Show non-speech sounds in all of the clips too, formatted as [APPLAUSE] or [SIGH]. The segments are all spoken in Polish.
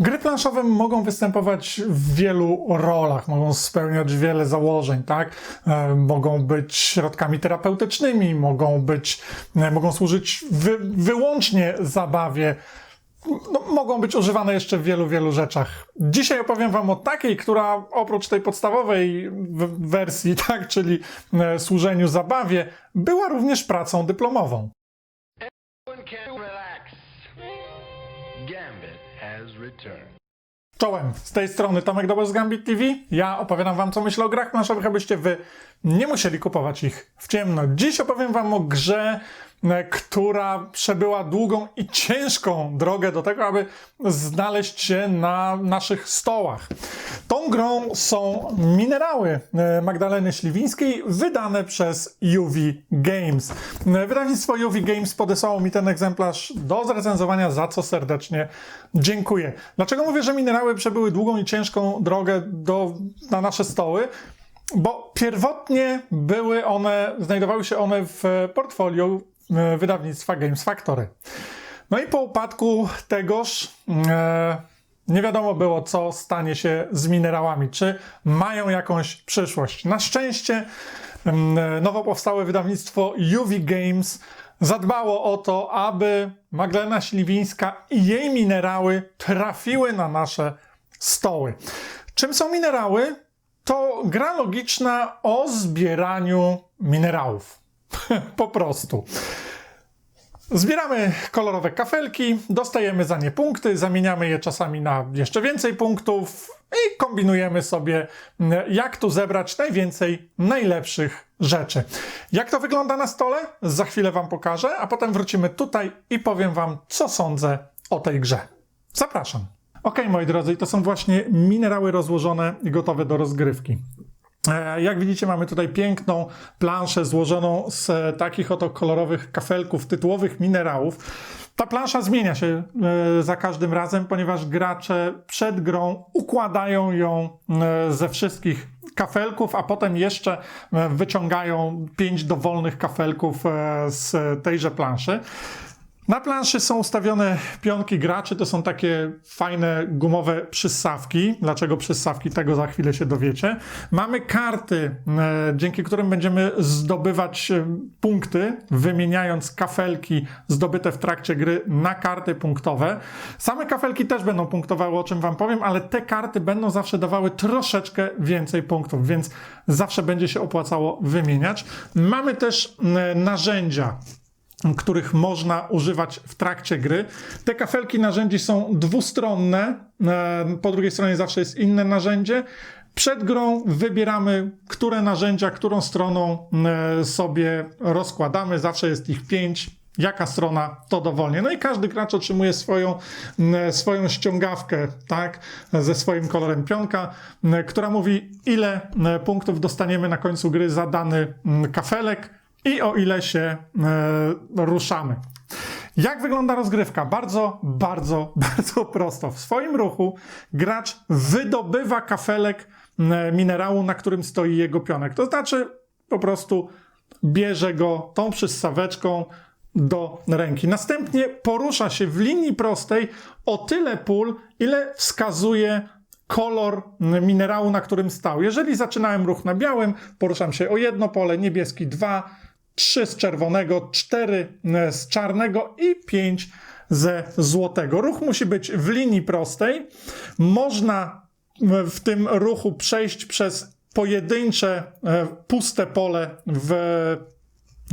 Gry planszowe mogą występować w wielu rolach, mogą spełniać wiele założeń, tak? E, mogą być środkami terapeutycznymi, mogą być, e, mogą służyć wy, wyłącznie zabawie. No, mogą być używane jeszcze w wielu, wielu rzeczach. Dzisiaj opowiem Wam o takiej, która oprócz tej podstawowej wersji, [LAUGHS] tak, czyli e, służeniu zabawie, była również pracą dyplomową. Czołem, z tej strony Tomek Dobor z Gambit TV. Ja opowiadam wam, co myślę o grach planszowych, abyście wy nie musieli kupować ich w ciemno. Dziś opowiem wam o grze, która przebyła długą i ciężką drogę do tego, aby znaleźć się na naszych stołach. Tą grą są minerały e, Magdaleny Śliwińskiej, wydane przez UV Games. E, Wydawnictwo UV Games podesłało mi ten egzemplarz do zrecenzowania, za co serdecznie dziękuję. Dlaczego mówię, że minerały przebyły długą i ciężką drogę do, na nasze stoły? Bo pierwotnie były one, znajdowały się one w portfolio e, wydawnictwa Games Factory. No i po upadku tegoż e, nie wiadomo było, co stanie się z minerałami, czy mają jakąś przyszłość. Na szczęście em, e, nowo powstałe wydawnictwo UV Games zadbało o to, aby Magdalena Śliwińska i jej minerały trafiły na nasze stoły. Czym są minerały? To gra logiczna o zbieraniu minerałów. [LAUGHS] po prostu. Zbieramy kolorowe kafelki, dostajemy za nie punkty, zamieniamy je czasami na jeszcze więcej punktów i kombinujemy sobie, jak tu zebrać najwięcej najlepszych rzeczy. Jak to wygląda na stole? Za chwilę Wam pokażę, a potem wrócimy tutaj i powiem Wam, co sądzę o tej grze. Zapraszam. Ok, moi drodzy, to są właśnie minerały rozłożone i gotowe do rozgrywki. E, Jak widzicie, mamy tutaj piękną planszę złożoną z e, takich oto kolorowych kafelków tytułowych minerałów. Ta plansza zmienia się e, za każdym razem, ponieważ gracze przed grą układają ją ze wszystkich kafelków, a potem jeszcze wyciągają pięć dowolnych kafelków z tejże planszy. Na planszy są ustawione pionki graczy, to są takie fajne gumowe przyssawki. Dlaczego przyssawki, tego za chwilę się dowiecie. Mamy karty, e, dzięki którym będziemy zdobywać e, punkty, wymieniając kafelki zdobyte w trakcie gry na karty punktowe. Same kafelki też będą punktowały, o czym wam powiem, ale te karty będą zawsze dawały troszeczkę więcej punktów, więc zawsze będzie się opłacało wymieniać. Mamy też e, narzędzia których można używać w trakcie gry. Te kafelki narzędzi są dwustronne, e, po drugiej stronie zawsze jest inne narzędzie. Przed grą wybieramy, które narzędzia, którą stroną e, sobie rozkładamy. Zawsze jest ich pięć. Jaka strona, to dowolnie. No i każdy gracz otrzymuje swoją, m, swoją ściągawkę, tak, ze swoim kolorem pionka, która mówi, ile punktów dostaniemy na końcu gry za dany m, kafelek i o ile się e, ruszamy. Jak wygląda rozgrywka? Bardzo, bardzo, [LAUGHS] bardzo prosto. W swoim ruchu gracz wydobywa kafelek e, minerału, na którym stoi jego pionek. To znaczy po prostu bierze go tą przyssaweczką do ręki. Następnie porusza się w linii prostej o tyle pól, ile wskazuje kolor minerału, na którym stał. Jeżeli zaczynałem ruch na białym, poruszam się o jedno pole, niebieski dwa, trzy z czerwonego, cztery e, z czarnego i pięć ze złotego. Ruch musi być w linii prostej. Można e, w tym ruchu przejść przez pojedyncze e, puste pole w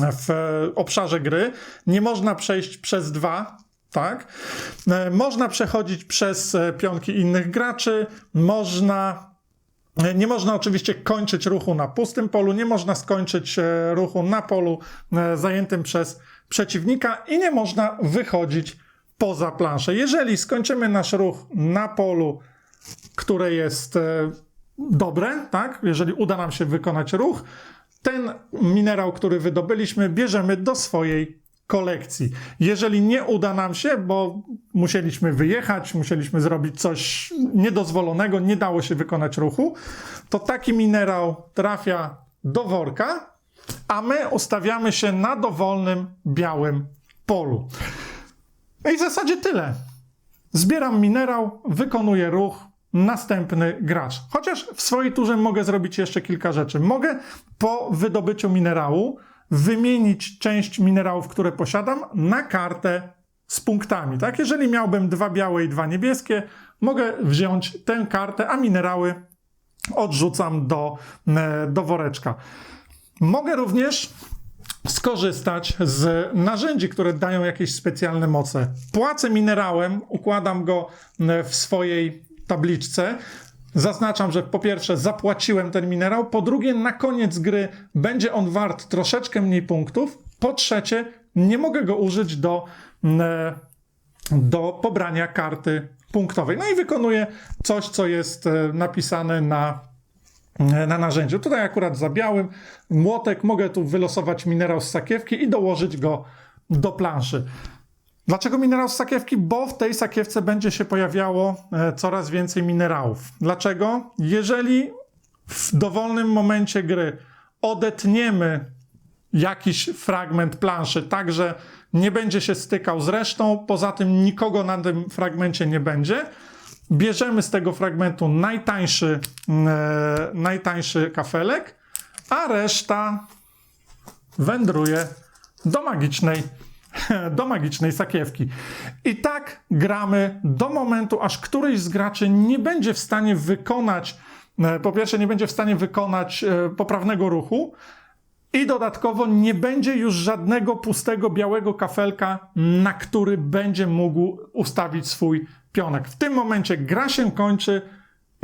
w obszarze gry. Nie można przejść przez dwa, tak? Można przechodzić przez pionki innych graczy, można. Nie można oczywiście kończyć ruchu na pustym polu, nie można skończyć e, ruchu na polu e, zajętym przez przeciwnika i nie można wychodzić poza planszę. Jeżeli skończymy nasz ruch na polu, które jest e, dobre, tak? Jeżeli uda nam się wykonać ruch, ten minerał, który wydobyliśmy, bierzemy do swojej kolekcji. Jeżeli nie uda nam się, bo musieliśmy wyjechać, musieliśmy zrobić coś niedozwolonego, nie dało się wykonać ruchu, to taki minerał trafia do worka, a my ustawiamy się na dowolnym białym polu. I w zasadzie tyle. Zbieram minerał, wykonuję ruch, następny gracz. Chociaż w swojej turze mogę zrobić jeszcze kilka rzeczy. Mogę po wydobyciu minerału wymienić część minerałów, które posiadam, na kartę z punktami. Tak? Jeżeli miałbym dwa białe i dwa niebieskie, mogę wziąć tę kartę, a minerały odrzucam do, e, do woreczka. Mogę również skorzystać z narzędzi, które dają jakieś specjalne moce. Płacę minerałem, układam go e, w swojej tabliczce. Zaznaczam, że po pierwsze zapłaciłem ten minerał, po drugie na koniec gry będzie on wart troszeczkę mniej punktów, po trzecie nie mogę go użyć do, e, do pobrania karty punktowej. No i wykonuję coś, co jest e, napisane na na narzędziu. Tutaj akurat za białym młotek mogę tu wylosować minerał z sakiewki i dołożyć go do planszy. Dlaczego minerał z sakiewki? Bo w tej sakiewce będzie się pojawiało e, coraz więcej minerałów. Dlaczego? Jeżeli w dowolnym momencie gry odetniemy jakiś fragment planszy, tak że nie będzie się stykał z resztą, poza tym nikogo na tym fragmencie nie będzie, bierzemy z tego fragmentu najtańszy, e, najtańszy kafelek, a reszta wędruje do magicznej, [LAUGHS] do magicznej sakiewki. I tak gramy do momentu, aż któryś z graczy nie będzie w stanie wykonać, e, po pierwsze nie będzie w stanie wykonać e, poprawnego ruchu, i dodatkowo nie będzie już żadnego pustego białego kafelka, na który będzie mógł ustawić swój pionek. W tym momencie gra się kończy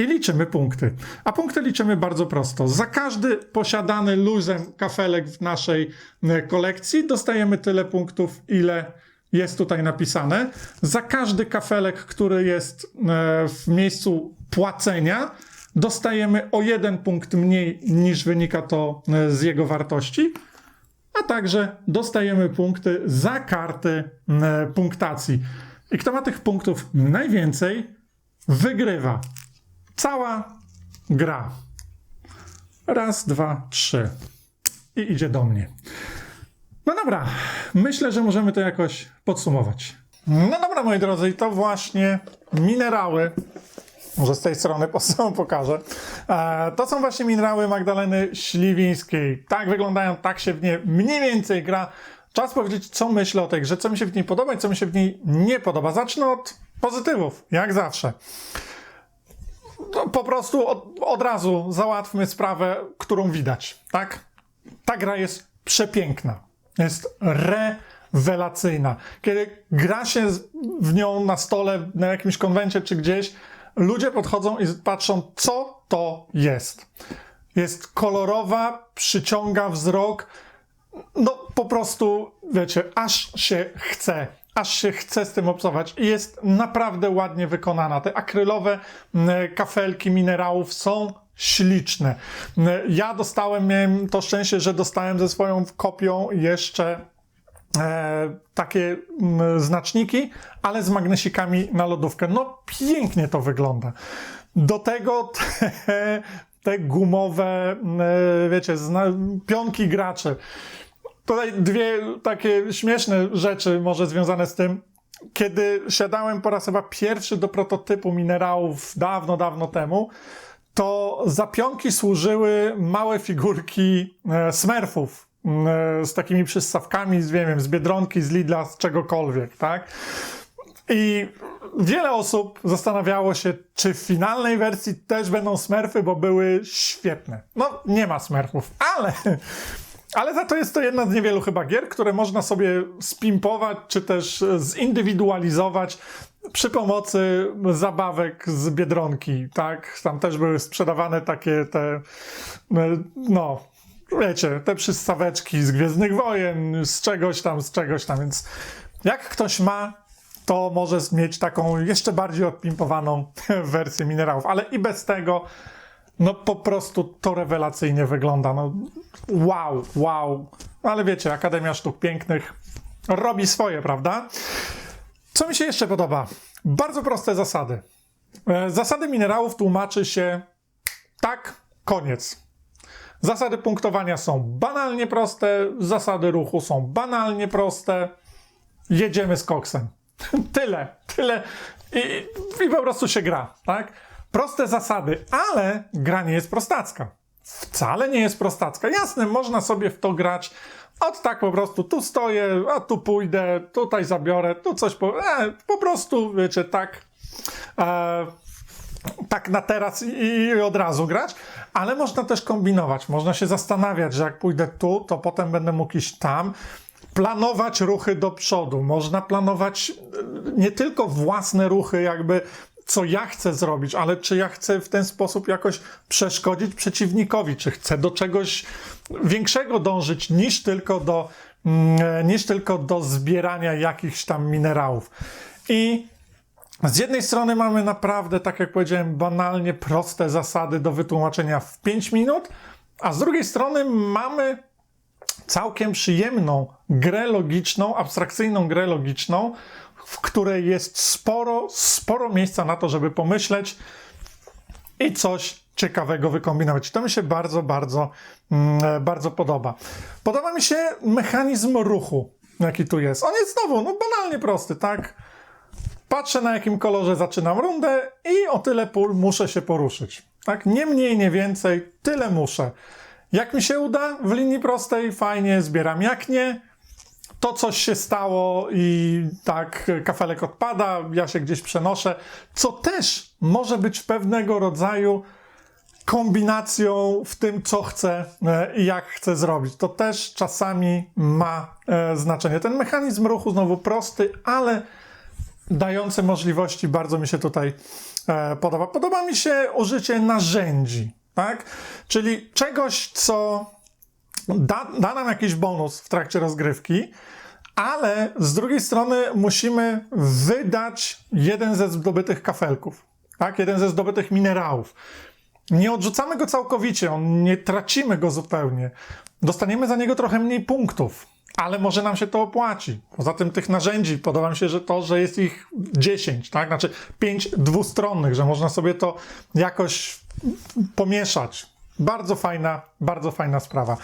i liczymy punkty. A punkty liczymy bardzo prosto. Za każdy posiadany luzem kafelek w naszej e, kolekcji dostajemy tyle punktów, ile jest tutaj napisane. Za każdy kafelek, który jest e, w miejscu płacenia, dostajemy o jeden punkt mniej niż wynika to e, z jego wartości, a także dostajemy punkty za karty punktacji. I kto ma tych punktów najwięcej, wygrywa. Cała gra. Raz, dwa, trzy. I idzie do mnie. No dobra, myślę, że możemy to jakoś podsumować. No dobra, moi drodzy, to właśnie minerały może z tej strony po- pokażę. E, To są właśnie minerały Magdaleny Śliwińskiej. Tak wyglądają, tak się w nie mniej więcej gra. Czas powiedzieć, co myślę o tej grze, co mi się w niej podoba i co mi się w niej nie podoba. Zacznę od pozytywów, jak zawsze. No, po prostu od, od razu załatwmy sprawę, którą widać, tak? Ta gra jest przepiękna. Jest rewelacyjna. Kiedy gra się w nią na stole, na jakimś konwencie czy gdzieś, ludzie podchodzą i patrzą, co to jest. Jest kolorowa, przyciąga wzrok. No po prostu, wiecie, aż się chce. Aż się chce z tym obcować. Jest naprawdę ładnie wykonana. Te akrylowe m, kafelki minerałów są śliczne. M, Ja dostałem, miałem to szczęście, że dostałem ze swoją kopią jeszcze e, takie mm, znaczniki, ale z magnesikami na lodówkę. No pięknie to wygląda. Do tego te, [LAUGHS] te gumowe, e, wiecie, zna, pionki graczy. Tutaj dwie takie śmieszne rzeczy może związane z tym. Kiedy siadałem po raz chyba pierwszy do prototypu minerałów dawno, dawno temu, to za pionki służyły małe figurki e, smurfów e, z takimi przystawkami, z, wiem, z Biedronki, z Lidla, z czegokolwiek, tak? I wiele osób zastanawiało się, czy w finalnej wersji też będą smurfy, bo były świetne. No, nie ma smurfów, ale... Ale za to jest to jedna z niewielu chyba gier, które można sobie spimpować, czy też zindywidualizować przy pomocy zabawek z Biedronki, tak? Tam też były sprzedawane takie te, no, wiecie, te przystaweczki z Gwiezdnych Wojen, z czegoś tam, z czegoś tam, więc jak ktoś ma, to może mieć taką jeszcze bardziej odpimpowaną [LAUGHS] wersję minerałów, ale i bez tego no po prostu to rewelacyjnie wygląda. No, wow, wow. Ale wiecie, Akademia Sztuk Pięknych robi swoje, prawda? Co mi się jeszcze podoba? Bardzo proste zasady. E, Zasady minerałów tłumaczy się tak, koniec. Zasady punktowania są banalnie proste, zasady ruchu są banalnie proste. Jedziemy z koksem. [LAUGHS] Tyle, tyle, I, I po prostu się gra, tak? Proste zasady, ale gra nie jest prostacka. Wcale nie jest prostacka. Jasne, można sobie w to grać od tak po prostu, tu stoję, a tu pójdę, tutaj zabiorę, tu coś po... E, po prostu, wiecie, tak... E, tak na teraz i, od razu grać, ale można też kombinować. Można się zastanawiać, że jak pójdę tu, to potem będę mógł iść tam. Planować ruchy do przodu. Można planować e, nie tylko własne ruchy, jakby co ja chcę zrobić, ale czy ja chcę w ten sposób jakoś przeszkodzić przeciwnikowi, czy chcę do czegoś większego dążyć niż tylko do, mm, niż tylko do zbierania jakichś tam minerałów. I z jednej strony mamy naprawdę, tak jak powiedziałem, banalnie proste zasady do wytłumaczenia w 5 minut, a z drugiej strony mamy całkiem przyjemną grę logiczną, abstrakcyjną grę logiczną, w której jest sporo, sporo miejsca na to, żeby pomyśleć i coś ciekawego wykombinować. To mi się bardzo, bardzo, mm, bardzo podoba. Podoba mi się mechanizm ruchu, jaki tu jest. On jest znowu, no banalnie prosty, tak? Patrzę na jakim kolorze zaczynam rundę i o tyle pól muszę się poruszyć. Tak? Nie mniej, nie więcej, tyle muszę. Jak mi się uda w linii prostej, fajnie zbieram. Jak nie, to coś się stało i tak kafelek odpada, ja się gdzieś przenoszę, co też może być pewnego rodzaju kombinacją w tym, co chcę e, i jak chcę zrobić. To też czasami ma e, znaczenie. Ten mechanizm ruchu znowu prosty, ale dający możliwości bardzo mi się tutaj e, podoba. Podoba mi się użycie narzędzi, tak? Czyli czegoś, co da, da nam jakiś bonus w trakcie rozgrywki, ale z drugiej strony musimy wydać jeden ze zdobytych kafelków, tak? Jeden ze zdobytych minerałów. Nie odrzucamy go całkowicie, on, nie tracimy go zupełnie. Dostaniemy za niego trochę mniej punktów, ale może nam się to opłaci. Poza tym tych narzędzi podoba mi się, że to, że jest ich 10, tak? Znaczy 5 dwustronnych, że można sobie to jakoś pomieszać. Bardzo fajna, bardzo fajna sprawa.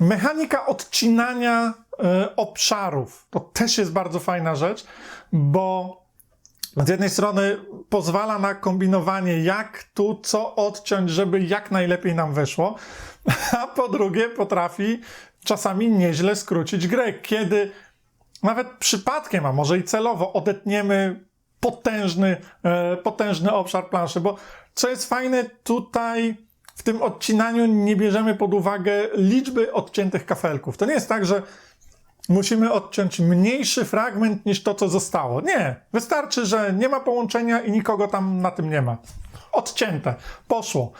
Mechanika odcinania e, obszarów to też jest bardzo fajna rzecz, bo z jednej strony pozwala na kombinowanie, jak tu co odciąć, żeby jak najlepiej nam wyszło, [LAUGHS] a po drugie potrafi czasami nieźle skrócić grę, kiedy nawet przypadkiem, a może i celowo odetniemy potężny, e, potężny obszar planszy, bo co jest fajne tutaj w tym odcinaniu nie bierzemy pod uwagę liczby odciętych kafelków. To nie jest tak, że musimy odciąć mniejszy fragment niż to, co zostało. Nie. Wystarczy, że nie ma połączenia i nikogo tam na tym nie ma. Odcięte. Poszło.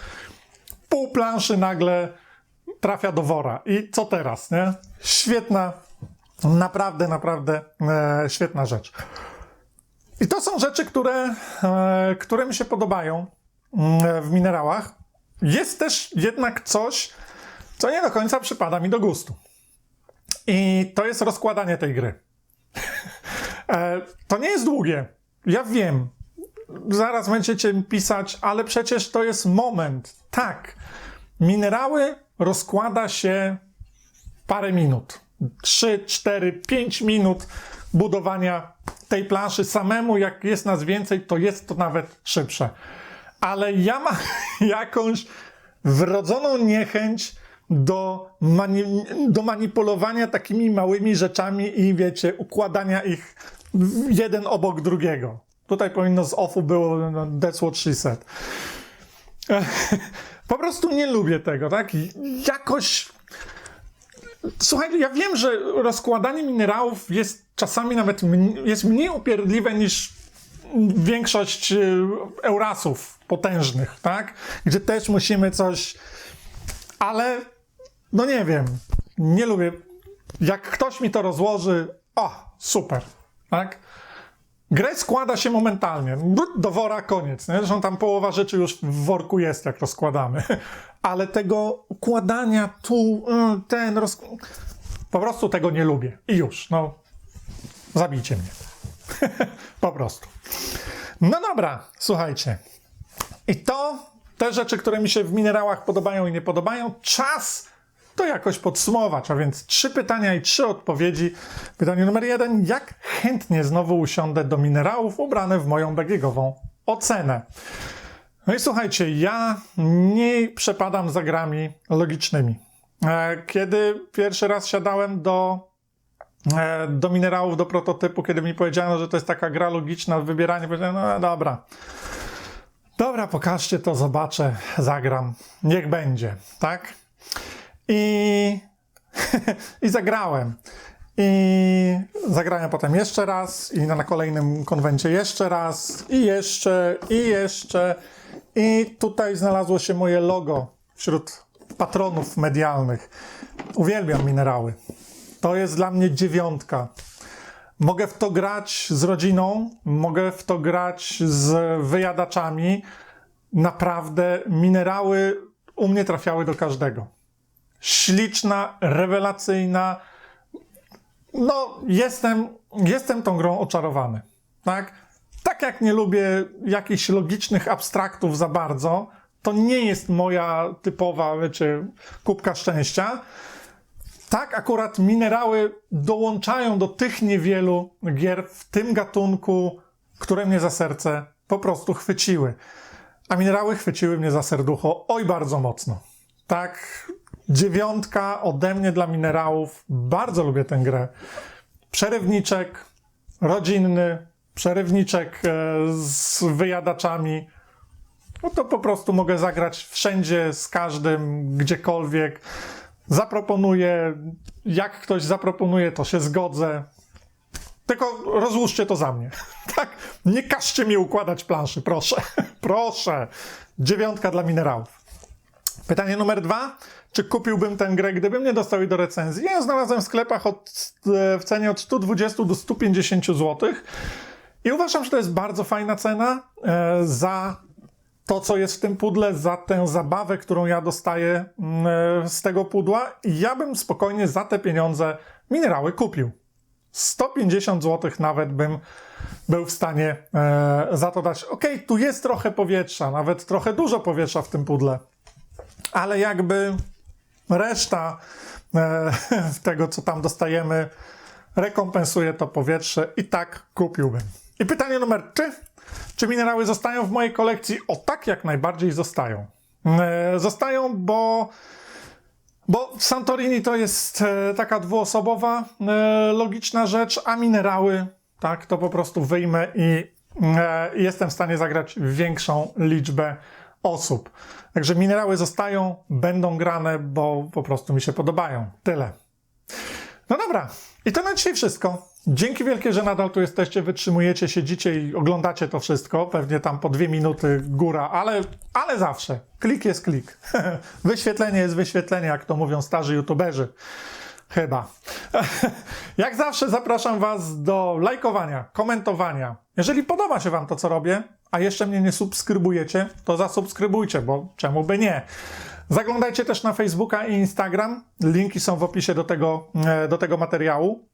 Pół planszy nagle trafia do wora. I co teraz, nie? Świetna, naprawdę, naprawdę e, świetna rzecz. I to są rzeczy, które, e, które mi się podobają mm, w minerałach. Jest też jednak coś, co nie do końca przypada mi do gustu. I to jest rozkładanie tej gry. [LAUGHS] E, to nie jest długie. Ja wiem. Zaraz będziecie pisać, ale przecież to jest moment. Tak. Minerały rozkłada się parę minut. 3, 4, 5 minut budowania tej planszy samemu. Jak jest nas więcej, to jest to nawet szybsze. Ale ja mam [LAUGHS] jakąś wrodzoną niechęć do, mani- do manipulowania takimi małymi rzeczami i wiecie, układania ich jeden obok drugiego. Tutaj powinno z offu było no, that's what she said. [LAUGHS] Po prostu nie lubię tego, tak? Jakoś. Słuchaj, ja wiem, że rozkładanie minerałów jest czasami nawet jest mniej upierdliwe niż większość y, Eurasów potężnych, tak? Gdzie też musimy coś. Ale no nie wiem, nie lubię. Jak ktoś mi to rozłoży, o, super, tak? Grę składa się momentalnie. Do wora koniec. Nie? Zresztą tam połowa rzeczy już w worku jest, jak rozkładamy. [LAUGHS] Ale tego układania tu, y, ten, roz... po prostu tego nie lubię. I już, no, zabijcie mnie. [LAUGHS] po prostu. No dobra, słuchajcie. I to te rzeczy, które mi się w minerałach podobają i nie podobają. Czas to jakoś podsumować. A więc trzy pytania i trzy odpowiedzi. Pytanie numer jeden. Jak chętnie znowu usiądę do minerałów ubrane w moją BGG-ową ocenę? No i słuchajcie, ja nie przepadam za grami logicznymi. E, Kiedy pierwszy raz siadałem do, e, do minerałów, do prototypu, kiedy mi powiedziano, że to jest taka gra logiczna, wybieranie, powiedziałem, no dobra. Dobra, pokażcie to, zobaczę, zagram. Niech będzie, tak? I, [LAUGHS] i zagrałem. I zagrałem potem jeszcze raz, i na kolejnym konwencie jeszcze raz, i jeszcze, i jeszcze. I tutaj znalazło się moje logo wśród patronów medialnych. Uwielbiam minerały. To jest dla mnie dziewiątka. Mogę w to grać z rodziną, mogę w to grać z wyjadaczami. Naprawdę minerały u mnie trafiały do każdego. Śliczna, rewelacyjna. No, jestem, jestem tą grą oczarowany. Tak? Tak jak nie lubię jakichś logicznych abstraktów za bardzo, to nie jest moja typowa, wiecie, kubka szczęścia. Tak, akurat minerały dołączają do tych niewielu gier w tym gatunku, które mnie za serce po prostu chwyciły. A minerały chwyciły mnie za serducho oj bardzo mocno. Tak, dziewiątka ode mnie dla minerałów. Bardzo lubię tę grę. Przerywniczek, rodzinny, przerywniczek e, z wyjadaczami. No to po prostu mogę zagrać wszędzie, z każdym, gdziekolwiek. Zaproponuję, jak ktoś zaproponuje, to się zgodzę. Tylko rozłóżcie to za mnie. [LAUGHS] Tak? Nie każcie mi układać planszy, proszę. [LAUGHS] Proszę. Dziewiątka dla minerałów. Pytanie numer dwa. Czy kupiłbym tę grę, gdybym nie dostał jej do recenzji? Ja ją znalazłem w sklepach od, e, w cenie od 120 do 150 zł. I uważam, że to jest bardzo fajna cena e, za to, co jest w tym pudle, za tę zabawę, którą ja dostaję mm, e, z tego pudła. Ja bym spokojnie za te pieniądze minerały kupił. 150 zł nawet bym był w stanie e, za to dać. Okej, tu jest trochę powietrza, nawet trochę dużo powietrza w tym pudle, ale jakby reszta e, [LAUGHS] tego, co tam dostajemy, rekompensuje to powietrze i tak kupiłbym. I pytanie numer 3. Czy minerały zostają w mojej kolekcji? O tak, jak najbardziej zostają. E, zostają, bo bo Santorini to jest e, taka dwuosobowa, e, logiczna rzecz, a minerały, tak, to po prostu wyjmę i jestem w stanie zagrać większą liczbę osób. Także minerały zostają, będą grane, bo po prostu mi się podobają. Tyle. No dobra, i to na dzisiaj wszystko. Dzięki wielkie, że nadal tu jesteście, wytrzymujecie, siedzicie i oglądacie to wszystko. Pewnie tam po dwie minuty góra, ale, ale zawsze. Klik jest klik. [LAUGHS] Wyświetlenie jest wyświetlenie, jak to mówią starzy youtuberzy. Chyba. [LAUGHS] Jak zawsze zapraszam Was do lajkowania, komentowania. Jeżeli podoba się Wam to, co robię, a jeszcze mnie nie subskrybujecie, to zasubskrybujcie, bo czemu by nie? Zaglądajcie też na Facebooka i Instagram. Linki są w opisie do tego, e, do tego materiału.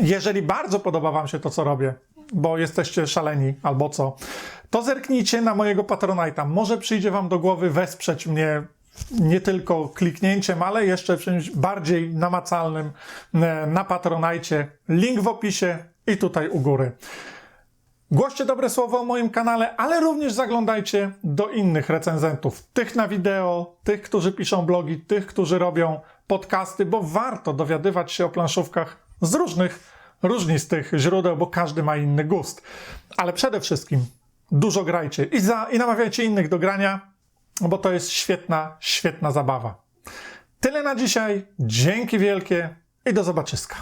Jeżeli bardzo podoba Wam się to, co robię, bo jesteście szaleni albo co, to zerknijcie na mojego Patronite'a. Może przyjdzie Wam do głowy wesprzeć mnie nie tylko kliknięciem, ale jeszcze czymś bardziej namacalnym e, na Patronite. Link w opisie i tutaj u góry. Głoście dobre słowo o moim kanale, ale również zaglądajcie do innych recenzentów. Tych na wideo, tych, którzy piszą blogi, tych, którzy robią podcasty, bo warto dowiadywać się o planszówkach z różnych, różnistych źródeł, bo każdy ma inny gust. Ale przede wszystkim dużo grajcie i, za, i namawiajcie innych do grania, bo to jest świetna, świetna zabawa. Tyle na dzisiaj. Dzięki wielkie i do zobaczyska.